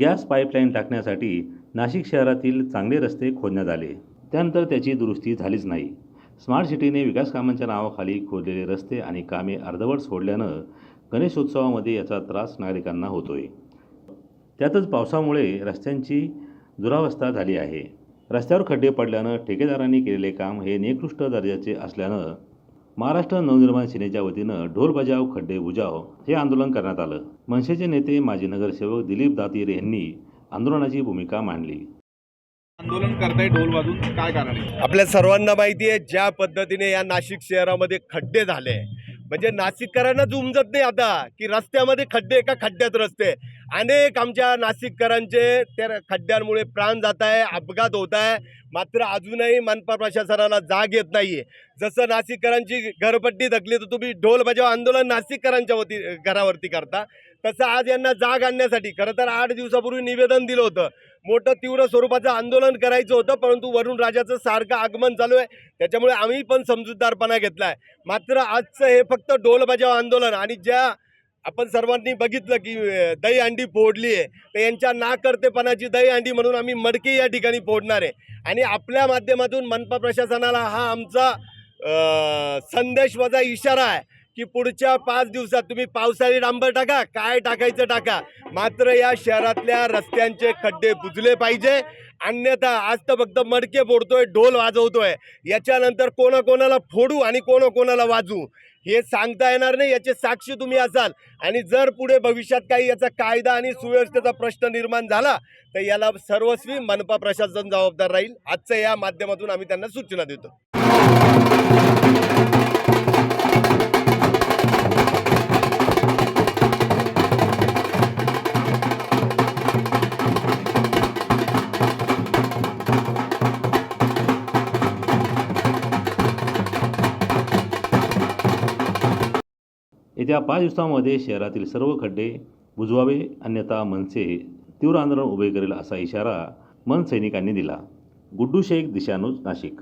Gas pipeline टाकण्यासाठी नाशिक शहरातील चांगले रस्ते खोदण्यात आले. त्यानंतर त्याची दुरुस्ती झालीच नाही. स्मार्ट सिटीने विकास कामांच्या नावाखाली खोदलेले रस्ते आणि कामे अर्धवट सोडल्यानं गणेशोत्सवामध्ये याचा त्रास नागरिकांना होतोय. त्यातच पावसामुळे रस्त्यांची दुरावस्था झाली आहे. रस्त्यावर खड्डे पडल्यानं ठेकेदारांनी केलेले काम हे निकृष्ट दर्जाचे असल्यानं महाराष्ट्र नवनिर्माण सेनेच्या वतीनं ढोल बजाव खड्डे बुजाव हे आंदोलन करण्यात आलं. मनसेचे नेते माजी नगरसेवक दिलीप दातीर यांनी आंदोलनाची भूमिका मांडली. आंदोलन करताय ढोल वाजून काय कारण आहे? आपल्या सर्वांना माहिती आहे ज्या पद्धतीने या नाशिक शहरामध्ये खड्डे झाले. म्हणजे नाशिककरांनाच उमजत नाही आता की रस्त्यामध्ये खड्डे का खड्ड्यात रस्ते अनेक आमच्या नाशिककरांचे त्या खड्ड्यांमुळे प्राण जात आहे अपघात होत आहे. मात्र अजूनही मनपा प्रशासनाला जाग येत नाहीये. जसं नाशिककरांची घरपट्टी धकली तर तुम्ही ढोल बजाव आंदोलन नाशिककरांच्या वती घरावरती करता. तसं आज यांना जाग आणण्यासाठी खरं तर आठ दिवसापूर्वी निवेदन दिलं होतं. मोठं तीव्र स्वरूपाचं आंदोलन करायचं होतं परंतु वरुण राजाचं सारखं आगमन चालू आहे. त्याच्यामुळे आम्ही पण समजूतदारपणा घेतला आहे मात्र आजचं हे फक्त ढोलबजाव आंदोलन आणि ज्या आपण सर्वांनी बघितलं की दही अंडी फोडली आहे तर यांच्या नाकर्तेपणाची दही अंडी म्हणून आम्ही मडकी या ठिकाणी फोडणार आहे. आणि आपल्या माध्यमातून मनपा प्रशासनाला हा आमचा संदेश वजा इशारा आहे. की पुढच्या पाच दिवसात तुम्ही पावसाळी डांबर टाका काय टाकायचं टाका. मात्र या शहरातल्या रस्त्यांचे खड्डे बुजले पाहिजे. अन्यथा आज तर फक्त मडके फोडतोय ढोल वाजवतोय. याच्यानंतर कोणाकोणाला फोडू आणि कोणाकोणाला वाजू हे सांगता येणार नाही. याचे साक्षी तुम्ही असाल. आणि जर पुढे भविष्यात काही याचा कायदा आणि सुव्यवस्थेचा प्रश्न निर्माण झाला तर याला सर्वस्वी मनपा प्रशासन जबाबदार राहील. आजच्या या माध्यमातून आम्ही त्यांना सूचना देतो. येत्या पाच दिवसांमध्ये शहरातील सर्व खड्डे बुजवावे अन्यथा मनसे तीव्र आंदोलन उभे करेल असा इशारा मन सैनिकांनी दिला. गुड्डू शेख दिशानूज नाशिक.